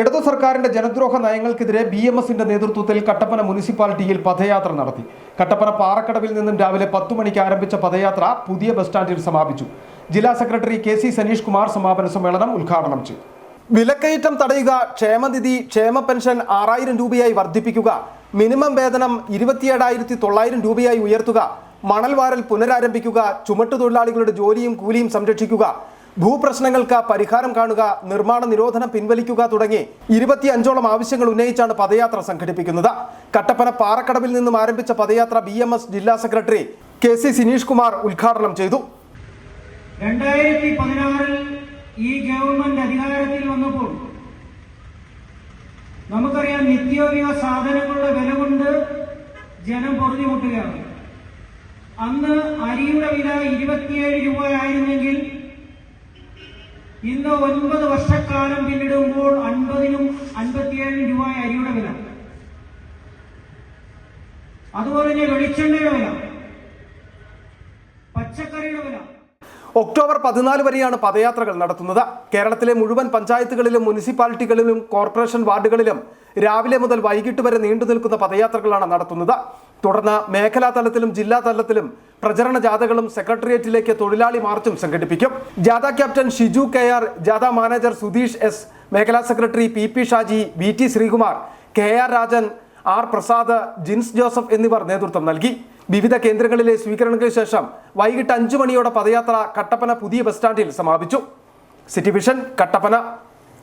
ഇടതു സർക്കാരിന്റെ ജനദ്രോഹ നയങ്ങൾക്കെതിരെ B M എസിന്റെ നേതൃത്വത്തിൽ കട്ടപ്പന മുനിസിപ്പാലിറ്റിയിൽ പദയാത്ര നടത്തി. കട്ടപ്പന പാറക്കടവിൽ നിന്നും രാവിലെ പത്തു മണിക്ക് ആരംഭിച്ച പദയാത്ര പുതിയ ബസ് സ്റ്റാൻഡിൽ സമാപിച്ചു. ജില്ലാ secretary K C Saneesh Kumar സമാപന സമ്മേളനം ഉദ്ഘാടനം ചെയ്തു. വിലക്കയറ്റം തടയുക ക്ഷേമനിധി ക്ഷേമ പെൻഷൻ ആറായിരം രൂപയായി വർദ്ധിപ്പിക്കുക മിനിമം വേതനം ഇരുപത്തിയേഴായിരത്തി തൊള്ളായിരം രൂപയായി ഉയർത്തുക മണൽവാരൽ പുനരാരംഭിക്കുക ചുമട്ടുതൊഴിലാളികളുടെ ജോലിയും കൂലിയും സംരക്ഷിക്കുക ഭൂപ്രശ്നങ്ങൾക്ക് പരിഹാരം കാണുക നിർമ്മാണ നിരോധനം പിൻവലിക്കുക തുടങ്ങി ഇരുപത്തിയഞ്ചോളം ആവശ്യങ്ങൾ ഉന്നയിച്ചാണ് പദയാത്ര സംഘടിപ്പിക്കുന്നത്. കട്ടപ്പന പാറക്കടവിൽ നിന്നും ആരംഭിച്ച പദയാത്ര ബി ജില്ലാ secretary K C Sineesh Kumar ഉദ്ഘാടനം ചെയ്തു. രണ്ടായിരത്തി പതിനാറിൽ ഈ ഗവൺമെന്റ് അധികാരത്തിൽ വന്നപ്പോൾ നമുക്കറിയാം നിത്യോപയോഗ സാധനങ്ങളുടെ വില കൊണ്ട് ജനം പൊറുതിമുട്ടുകയാണ്. അന്ന് അരിയുടെ വില ഇരുപത്തിയേഴ് രൂപയായിരുന്നെങ്കിൽ ഇന്ന് ഒൻപത് വർഷക്കാലം പിന്നിടുമ്പോൾ അൻപതിനും അൻപത്തിയേഴിനും രൂപ അരിയുടെ വില. അതുപോലെ തന്നെ വെളിച്ചെണ്ണയുടെ വില. പച്ചക്കറിയുടെ വില. ഒക്ടോബർ പതിനാല് വരെയാണ് പദയാത്രകൾ നടത്തുന്നത്. കേരളത്തിലെ മുഴുവൻ പഞ്ചായത്തുകളിലും മുനിസിപ്പാലിറ്റികളിലും കോർപ്പറേഷൻ വാർഡുകളിലും രാവിലെ മുതൽ വൈകിട്ട് വരെ നീണ്ടു നിൽക്കുന്ന പദയാത്രകളാണ് നടത്തുന്നത്. തുടർന്ന് മേഖലാ തലത്തിലും ജില്ലാ തലത്തിലും പ്രചരണ ജാഥകളും സെക്രട്ടേറിയറ്റിലേക്ക് തൊഴിലാളി മാർച്ചും സംഘടിപ്പിക്കും. ജാഥ ക്യാപ്റ്റൻ ഷിജു കെ ആർ ജാഥ മാനേജർ സുധീഷ് എസ് മേഖലാ secretary P P Shaji V T Sreekumar K R Rajan R Prasad Jins Joseph എന്നിവർ നേതൃത്വം നൽകി. വിവിധ കേന്ദ്രങ്ങളിലെ സ്വീകരണങ്ങൾക്ക് ശേഷം വൈകിട്ട് അഞ്ചു മണിയോടെ പദയാത്ര കട്ടപ്പന പുതിയ ബസ് സ്റ്റാൻഡിൽ സമാപിച്ചു. City Vision Kattappana.